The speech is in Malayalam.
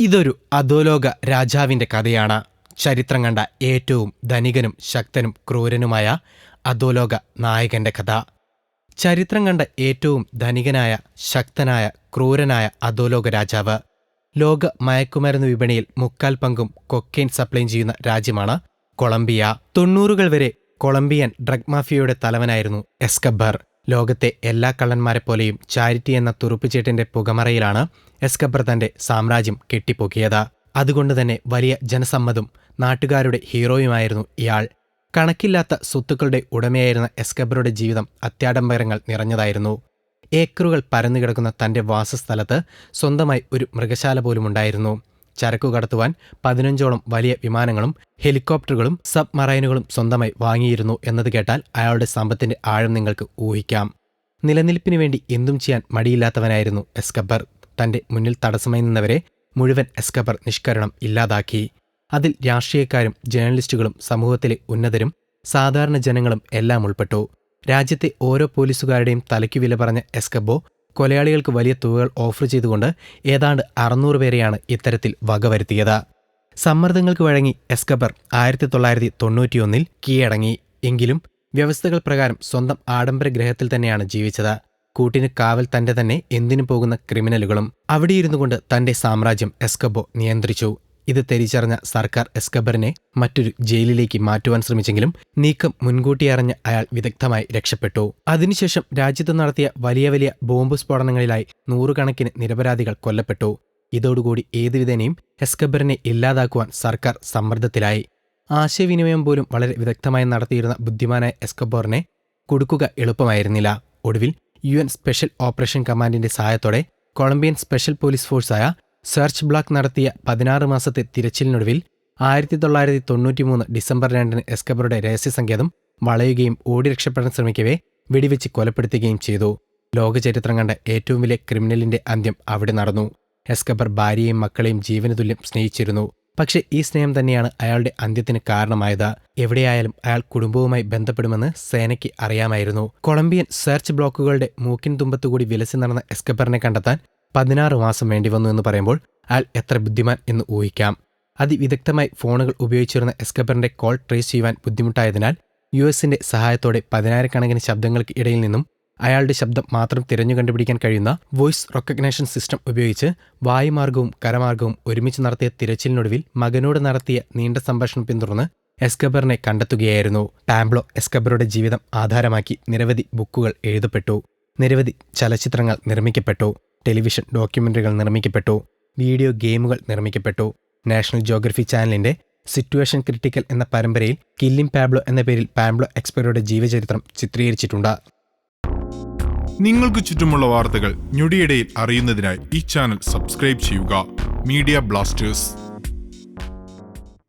ഇതൊരു അധോലോക രാജാവിന്റെ കഥയാണ്. ചരിത്രം കണ്ട ഏറ്റവും ധനികനും ശക്തനും ക്രൂരനുമായ അധോലോക നായകന്റെ കഥ. ചരിത്രം കണ്ട ഏറ്റവും ധനികനായ ശക്തനായ ക്രൂരനായ അധോലോക രാജാവ്. ലോക മയക്കുമരുന്ന് വിപണിയിൽ മുക്കാൽ പങ്കും കൊക്കെയിൻ സപ്ലൈ ചെയ്യുന്ന രാജ്യമാണ് കൊളംബിയ. തൊണ്ണൂറുകൾ വരെ കൊളംബിയൻ ഡ്രഗ് മാഫിയയുടെ തലവനായിരുന്നു എസ്കബർ ലോകത്തെ എല്ലാ കള്ളന്മാരെ പോലെയും ചാരിറ്റി എന്ന തുറുപ്പുചേട്ടിന്റെ പുകമറയിലാണ് എസ്കബർ തന്റെ സാമ്രാജ്യം കെട്ടിപ്പൊക്കിയത്. അതുകൊണ്ട് തന്നെ വലിയ ജനസമ്മതും നാട്ടുകാരുടെ ഹീറോയുമായിരുന്നു ഇയാൾ. കണക്കില്ലാത്ത സ്വത്തുക്കളുടെ ഉടമയായിരുന്ന എസ്കബറുടെ ജീവിതം അത്യാഡംബരങ്ങൾ നിറഞ്ഞതായിരുന്നു. ഏക്കറുകൾ പരന്നുകിടക്കുന്ന തന്റെ വാസസ്ഥലത്ത് സ്വന്തമായി ഒരു മൃഗശാല പോലുമുണ്ടായിരുന്നു. ചരക്കു കടത്തുവാൻ പതിനഞ്ചോളം വലിയ വിമാനങ്ങളും ഹെലികോപ്റ്ററുകളും സബ്മറൈനുകളും സ്വന്തമായി വാങ്ങിയിരുന്നു എന്നത് കേട്ടാൽ അയാളുടെ സമ്പത്തിന്റെ ആഴം നിങ്ങൾക്ക് ഊഹിക്കാം. നിലനിൽപ്പിനു വേണ്ടി എന്തും ചെയ്യാൻ മടിയില്ലാത്തവനായിരുന്നു എസ്കബർ. തന്റെ മുന്നിൽ തടസ്സമായി നിന്നവരെ മുഴുവൻ എസ്കബർ നിഷ്കരണം ഇല്ലാതാക്കി. അതിൽ രാഷ്ട്രീയക്കാരും ജേർണലിസ്റ്റുകളും സമൂഹത്തിലെ ഉന്നതരും സാധാരണ ജനങ്ങളും എല്ലാം ഉൾപ്പെട്ടു. രാജ്യത്തെ ഓരോ പോലീസുകാരുടെയും തലയ്ക്കു വില പറഞ്ഞ എസ്കബോ കൊലയാളികൾക്ക് വലിയ തുകകൾ ഓഫർ ചെയ്തുകൊണ്ട് ഏതാണ്ട് അറുന്നൂറ് പേരെയാണ് ഇത്തരത്തിൽ വകവരുത്തിയത്. സമ്മർദ്ദങ്ങൾക്ക് വഴങ്ങി എസ്കബർ ആയിരത്തി തൊള്ളായിരത്തി തൊണ്ണൂറ്റിയൊന്നിൽ കീഴടങ്ങി. എങ്കിലും വ്യവസ്ഥകൾ പ്രകാരം സ്വന്തം ആഡംബര ഗ്രഹത്തിൽ തന്നെയാണ് ജീവിച്ചത്. കൂട്ടിന് കാവൽ തന്റെ തന്നെ എന്തിനു പോകുന്ന ക്രിമിനലുകളും അവിടെയിരുന്നു കൊണ്ട് തന്റെ സാമ്രാജ്യം എസ്കബോ നിയന്ത്രിച്ചു. ഇത് തിരിച്ചറിഞ്ഞ സർക്കാർ എസ്കബറിനെ മറ്റൊരു ജയിലിലേക്ക് മാറ്റുവാൻ ശ്രമിച്ചെങ്കിലും നീക്കം മുൻകൂട്ടി അറിഞ്ഞ അയാൾ വിദഗ്ധമായി രക്ഷപ്പെട്ടു. അതിനുശേഷം രാജ്യത്ത് നടത്തിയ വലിയ വലിയ ബോംബ് സ്ഫോടനങ്ങളിലായി നൂറുകണക്കിന് നിരപരാധികൾ കൊല്ലപ്പെട്ടു. ഇതോടുകൂടി ഏതുവിധേനയും എസ്കബറിനെ ഇല്ലാതാക്കുവാൻ സർക്കാർ സമ്മർദ്ദത്തിലായി. ആശയവിനിമയം പോലും വളരെ വിദഗ്ധമായി നടത്തിയിരുന്ന ബുദ്ധിമാനായ എസ്കബോറിനെ കൊടുക്കുക എളുപ്പമായിരുന്നില്ല. ഒടുവിൽ യു എൻ സ്പെഷ്യൽ ഓപ്പറേഷൻ കമാൻഡിന്റെ സഹായത്തോടെ കൊളംബിയൻ സ്പെഷ്യൽ പോലീസ് ഫോഴ്സായ സെർച്ച് ബ്ലാക്ക് നടത്തിയ പതിനാറ് മാസത്തെ തിരച്ചിലിനൊടുവിൽ ആയിരത്തി തൊള്ളായിരത്തി തൊണ്ണൂറ്റി മൂന്ന് ഡിസംബർ രണ്ടിന് എസ്കബറുടെ രഹസ്യസങ്കേതം വളയുകയും ഓടി രക്ഷപ്പെടാൻ ശ്രമിക്കവേ വെടിവെച്ച് കൊലപ്പെടുത്തുകയും ചെയ്തു. ലോകചരിത്രം കണ്ട ഏറ്റവും വലിയ ക്രിമിനലിന്റെ അന്ത്യം അവിടെ നടന്നു. എസ്കബർ ഭാര്യയും മക്കളെയും ജീവനതുല്യം സ്നേഹിച്ചിരുന്നു. പക്ഷേ ഈ സ്നേഹം തന്നെയാണ് അയാളുടെ അന്ത്യത്തിന് കാരണമായത്. എവിടെയായാലും അയാൾ കുടുംബവുമായി ബന്ധപ്പെടുമെന്ന് സേനയ്ക്ക് അറിയാമായിരുന്നു. കൊളംബിയൻ സെർച്ച് ബ്ലോക്കുകളുടെ മൂക്കിൻ തുമ്പത്തുകൂടി വിലസി നടന്ന എസ്കബറിനെ കണ്ടെത്താൻ പതിനാറ് മാസം വേണ്ടിവന്നു എന്ന് പറയുമ്പോൾ അയാൾ എത്ര ബുദ്ധിമാൻ എന്ന് ഊഹിക്കാം. അതിവിദഗ്ധമായി ഫോണുകൾ ഉപയോഗിച്ചിരുന്ന എസ്കബറിന്റെ കോൾ ട്രേസ് ചെയ്യുവാൻ ബുദ്ധിമുട്ടായതിനാൽ യു എസിന്റെ സഹായത്തോടെ പതിനായിരക്കണക്കിന് ശബ്ദങ്ങൾക്ക് ഇടയിൽ നിന്നും അയാളുടെ ശബ്ദം മാത്രം തിരഞ്ഞു കണ്ടുപിടിക്കാൻ കഴിയുന്ന വോയിസ് റെക്കഗ്നേഷൻ സിസ്റ്റം ഉപയോഗിച്ച് വായുമാർഗവും കരമാർഗവും ഒരുമിച്ച് നടത്തിയ തിരച്ചിലിനൊടുവിൽ മകനോട് നടത്തിയ നീണ്ട സംഭാഷണം പിന്തുടർന്ന് എസ്കബറിനെ കണ്ടെത്തുകയായിരുന്നു. ടാംബ്ലോ എസ്കബറുടെ ജീവിതം ആധാരമാക്കി നിരവധി ബുക്കുകൾ എഴുതപ്പെട്ടു. നിരവധി ചലച്ചിത്രങ്ങൾ നിർമ്മിക്കപ്പെട്ടു. ടെലിവിഷൻ ഡോക്യുമെന്ററികൾ നിർമ്മിക്കപ്പെട്ടു വീഡിയോ ഗെയിമുകൾ നിർമ്മിക്കപ്പെട്ടു. നാഷണൽ ജോഗ്രഫി ചാനലിന്റെ സിറ്റുവേഷൻ ക്രിട്ടിക്കൽ എന്ന പരമ്പരയിൽ കില്ലിം പാബ്ലോ എന്ന പേരിൽ പാബ്ലോ എക്സ്പെറോയുടെ ജീവചരിത്രം ചിത്രീകരിച്ചിട്ടുണ്ട്. നിങ്ങൾക്ക് ചുറ്റുമുള്ള വാർത്തകൾ ഞൊടിയിടയിൽ അറിയുന്നതിനായി ഈ ചാനൽ സബ്സ്ക്രൈബ് ചെയ്യുക. Media blasters.